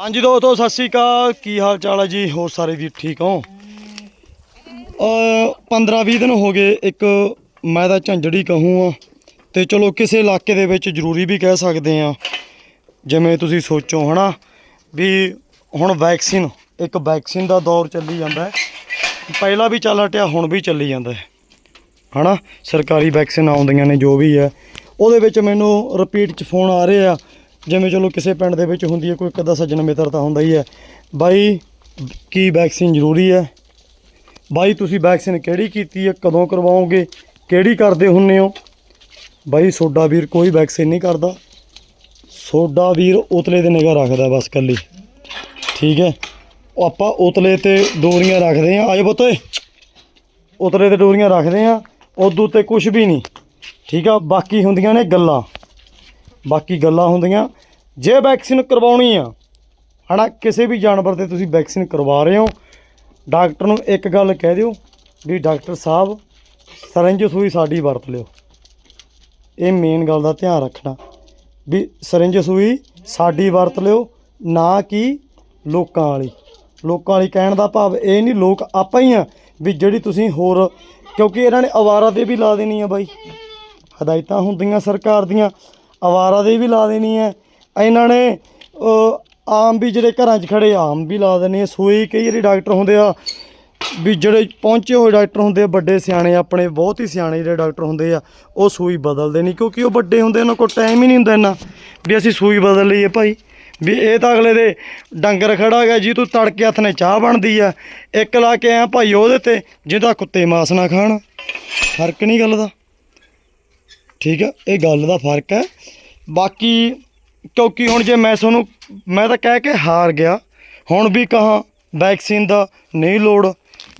ਹਾਂਜੀ ਦੋਸਤੋ, ਸਤਿ ਸ਼੍ਰੀ ਅਕਾਲ। ਕੀ ਹਾਲ ਚਾਲ ਹੈ ਜੀ? ਹੋਰ ਸਾਰੇ ਵੀ ਠੀਕ ਹੋ? ਅ 15-20 ਦਿਨ ਹੋ ਗਏ, ਇੱਕ ਮੈਂ ਤਾਂ ਝੰਜੜੀ ਕਹੂੰ ਆ। ਤੇ ਚਲੋ, ਕਿਸੇ ਇਲਾਕੇ ਦੇ ਵਿੱਚ ਜ਼ਰੂਰੀ ਵੀ ਕਹਿ ਸਕਦੇ ਆ। ਜਿਵੇਂ ਤੁਸੀਂ ਸੋਚੋ, ਹਨਾ? ਵੀ ਹੁਣ ਵੈਕਸੀਨ ਇੱਕ ਵੈਕਸੀਨ ਦਾ ਦੌਰ ਚੱਲੀ ਜਾਂਦਾ ਪਹਿਲਾਂ ਵੀ ਚੱਲ ਹਟਿਆ, ਹੁਣ ਵੀ ਚੱਲੀ ਜਾਂਦਾ ਹੈ। ਹਨਾ? ਸਰਕਾਰੀ ਵੈਕਸੀਨ ਆਉਂਦੀਆਂ ਨੇ, ਜੋ ਵੀ ਹੈ। ਉਹਦੇ ਵਿੱਚ ਮੈਨੂੰ ਰਿਪੀਟ ਚ ਫੋਨ ਆ ਰਹੇ। ਆ ਜਿਵੇਂ ਚਲੋ ਕਿਸੇ ਪਿੰਡ ਦੇ ਵਿੱਚ ਹੁੰਦੀ ਹੈ, ਕੋਈ ਅੱਧਾ ਸੱਜਣ ਮਿੱਤਰ ਤਾਂ ਹੁੰਦਾ ਹੀ ਹੈ। ਬਾਈ, ਕੀ ਵੈਕਸੀਨ ਜ਼ਰੂਰੀ ਹੈ? ਬਾਈ, ਤੁਸੀਂ ਵੈਕਸੀਨ ਕਿਹੜੀ ਕੀਤੀ ਹੈ? ਕਦੋਂ ਕਰਵਾਓਗੇ? ਕਿਹੜੀ ਕਰਦੇ ਹੁੰਨੇ ਹੋ? ਬਾਈ, ਸੋਡਾ ਵੀਰ ਕੋਈ ਵੈਕਸੀਨ ਨਹੀਂ ਕਰਦਾ। ਸੋਡਾ ਵੀਰ ਉਤਲੇ ਤੇ ਨਿਗਾਹ ਰੱਖਦਾ ਬਸ ਕੱਲੀ ਠੀਕ ਹੈ? ਉਹ ਆਪਾਂ ਉਤਲੇ ਤੇ ਡੋਰੀਆਂ ਰੱਖਦੇ ਆ ਆਜੋ ਪੁੱਤ ਉਤਲੇ ਤੇ ਡੋਰੀਆਂ ਰੱਖਦੇ ਆ ਉਦੋਂ ਤੇ ਕੁਝ ਵੀ ਨਹੀਂ। ਠੀਕ ਆ? ਬਾਕੀ ਹੁੰਦੀਆਂ ਨੇ ਗੱਲਾਂ। ਬਾਕੀ ਗੱਲਾਂ ਹੁੰਦੀਆਂ। ਜੇ ਵੈਕਸੀਨ ਕਰਵਾਉਣੀ ਆ, ਹਨਾ, ਕਿਸੇ ਵੀ ਜਾਨਵਰ ਤੇ ਤੁਸੀਂ ਵੈਕਸੀਨ ਕਰਵਾ ਰਹੇ ਹੋ, ਡਾਕਟਰ ਨੂੰ ਇੱਕ ਗੱਲ ਕਹਿ ਦਿਓ ਵੀ ਡਾਕਟਰ ਸਾਹਿਬ ਸਰਿੰਜ ਸੂਈ ਸਾਡੀ ਵਰਤ ਲਿਓ। ਇਹ ਮੇਨ ਗੱਲ ਦਾ ਧਿਆਨ ਰੱਖਣਾ ਵੀ ਸਰਿੰਜ ਸੂਈ ਸਾਡੀ ਵਰਤ ਲਿਓ, ਨਾ ਕਿ ਲੋਕਾਂ ਵਾਲੀ। ਲੋਕਾਂ ਵਾਲੀ ਕਹਿਣ ਦਾ ਭਾਵ ਇਹ ਨਹੀਂ, ਲੋਕ ਆਪਾਂ ਹੀ ਆ ਵੀ ਜਿਹੜੀ ਤੁਸੀਂ ਹੋਰ, ਕਿਉਂਕਿ ਇਹਨਾਂ ਨੇ ਅਵਾਰਾ 'ਤੇ ਵੀ ਲਾ ਦੇਣੀ ਆ ਬਾਈ। ਹਦਾਇਤਾਂ ਹੁੰਦੀਆਂ ਸਰਕਾਰ ਦੀਆਂ ਅਵਾਰਾ ਦੇ ਵੀ ਲਾ ਦੇਣੀ ਹੈ। ਇਹਨਾਂ ਨੇ ਆਮ ਵੀ ਜਿਹੜੇ ਘਰਾਂ 'ਚ ਖੜੇ ਆਮ ਵੀ ਲਾ ਦੇਣੇ ਹੈ ਸੂਈ ਕਈ ਜਿਹੜੇ ਡਾਕਟਰ ਹੁੰਦੇ ਆ, ਵੀ ਜਿਹੜੇ ਪਹੁੰਚੇ ਹੋਏ ਡਾਕਟਰ ਹੁੰਦੇ ਆ, ਵੱਡੇ ਸਿਆਣੇ, ਆਪਣੇ ਬਹੁਤ ਹੀ ਸਿਆਣੇ ਜਿਹੜੇ ਡਾਕਟਰ ਹੁੰਦੇ ਆ, ਉਹ ਸੂਈ ਬਦਲਦੇ ਨਹੀਂ, ਕਿਉਂਕਿ ਉਹ ਵੱਡੇ ਹੁੰਦੇ, ਉਹਨਾਂ ਕੋਲ ਟਾਈਮ ਹੀ ਨਹੀਂ ਹੁੰਦਾ ਇੰਨਾ, ਵੀ ਅਸੀਂ ਸੂਈ ਬਦਲ ਲਈਏ ਭਾਈ। ਵੀ ਇਹ ਤਾਂ ਅਗਲੇ ਦੇ ਡੰਗਰ ਖੜਾ ਗਿਆ, ਜੀ ਤੂੰ ਤੜਕੇ ਹੱਥ ਨੇ ਚਾਹ ਬਣਦੀ ਆ, ਇੱਕ ਲਾ ਕੇ ਆ ਭਾਈ ਉਹਦੇ ਤੇ, ਜਿਹਦਾ ਕੁੱਤੇ ਮਾਸ ਨਾ ਖਾਣ। ਫ਼ਰਕ ਨਹੀਂ ਗੱਲ ਦਾ। ਠੀਕ ਹੈ ਇਹ ਗੱਲ ਦਾ ਫ਼ਰਕ ਹੈ। ਬਾਕੀ ਕਿਉਂਕਿ ਹੁਣ ਜੇ ਮੈਂ ਤੁਹਾਨੂੰ, ਮੈਂ ਤਾਂ ਕਹਿ ਕੇ ਹਾਰ ਗਿਆ। ਹੁਣ ਵੀ ਕਹਾ ਵੈਕਸੀਨ ਦਾ ਨਹੀਂ ਲੋੜ।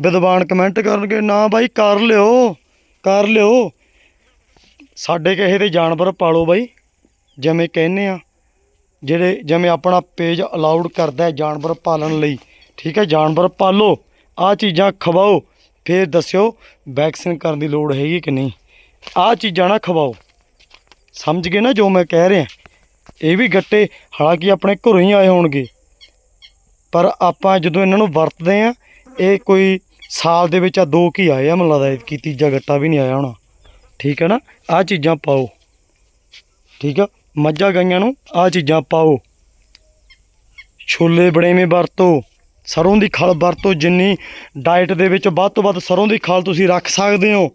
ਵਿਦਵਾਨ ਕਮੈਂਟ ਕਰਨਗੇ, ਨਾ ਬਾਈ, ਕਰ ਲਿਓ ਕਰ ਲਿਓ। ਸਾਡੇ ਕਿਸੇ ਦੇ ਜਾਨਵਰ ਪਾਲੋ ਬਾਈ, ਜਿਵੇਂ ਕਹਿੰਨੇ ਆ। ਜਿਹੜੇ, ਜਿਵੇਂ ਆਪਣਾ ਪੇਜ ਅਲਾਉਡ ਕਰਦਾ ਹੈ ਜਾਨਵਰ ਪਾਲਣ ਲਈ। ਠੀਕ ਹੈ, ਜਾਨਵਰ ਪਾਲੋ ਆ ਚੀਜ਼ਾਂ ਖਵਾਓ, ਫਿਰ ਦੱਸਿਓ ਵੈਕਸੀਨ ਕਰਨ ਦੀ ਲੋੜ ਹੈਗੀ ਕਿ ਨਹੀਂ? ਆਹ ਚੀਜ਼ਾਂ ਨਾ ਖਵਾਓ। ਸਮਝ ਗਏ ਨਾ ਜੋ ਮੈਂ ਕਹਿ ਰਿਹਾ? ਇਹ ਵੀ ਗੱਟੇ ਹਾਲਾਂਕਿ ਆਪਣੇ ਘਰੋਂ ਹੀ ਆਏ ਹੋਣਗੇ। ਪਰ ਆਪਾਂ ਜਦੋਂ ਇਹਨਾਂ ਨੂੰ ਵਰਤਦੇ ਆ ਇਹ ਕੋਈ ਸਾਲ ਦੇ ਵਿੱਚ ਆ ਦੋ ਕੀ ਆਏ ਆ, ਮੈਨੂੰ ਲੱਗਦਾ ਕਿ ਤੀਜਾ ਗੱਟਾ ਵੀ ਨਹੀਂ ਆਇਆ ਹੋਣਾ। ਠੀਕ ਹੈ ਨਾ? ਆਹ ਚੀਜ਼ਾਂ ਪਾਓ। ਠੀਕ ਆ? ਮੱਝਾਂ ਗਾਈਆਂ ਨੂੰ ਆਹ ਚੀਜ਼ਾਂ ਪਾਓ। ਛੋਲੇ ਬੜੇਵੇਂ ਵਰਤੋ, ਸਰੋਂ ਦੀ ਖਲ ਵਰਤੋ ਜਿੰਨੀ ਡਾਈਟ ਦੇ ਵਿੱਚ ਵੱਧ ਤੋਂ ਵੱਧ ਸਰੋਂ ਦੀ ਖਲ ਤੁਸੀਂ ਰੱਖ ਸਕਦੇ ਹੋ।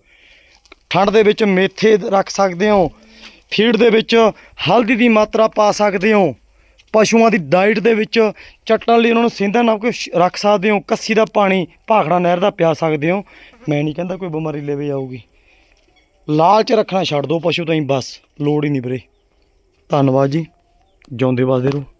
ਠੰਡ ਦੇ ਵਿੱਚ ਮੇਥੇ ਰੱਖ ਸਕਦੇ ਹੋ, ਫੀਡ ਦੇ ਵਿੱਚ ਹਲਦੀ ਦੀ ਮਾਤਰਾ ਪਾ ਸਕਦੇ ਹੋ, ਪਸ਼ੂਆਂ ਦੀ ਡਾਈਟ ਦੇ ਵਿੱਚ ਚੱਟਣ ਲਈ ਉਹਨਾਂ ਨੂੰ ਸਿੰਧਾ ਨਾ ਕੁਛ ਰੱਖ ਸਕਦੇ ਹੋ, ਕੱਸੀ ਦਾ ਪਾਣੀ ਭਾਖੜਾ ਨਹਿਰ ਦਾ ਪਿਆ ਸਕਦੇ ਹੋ। ਮੈਂ ਨਹੀਂ ਕਹਿੰਦਾ ਕੋਈ ਬਿਮਾਰੀ ਲੈਵੇ ਆਊਗੀ। ਲਾਲਚ ਰੱਖਣਾ ਛੱਡ ਦਿਓ ਪਸ਼ੂ ਤਾਂ ਹੀ ਬਸ, ਲੋੜ ਹੀ ਨਹੀਂ ਵੀਰੇ ਧੰਨਵਾਦ ਜੀ। ਜਿਉਂਦੇ ਵਸਦੇ ਰਹੋ।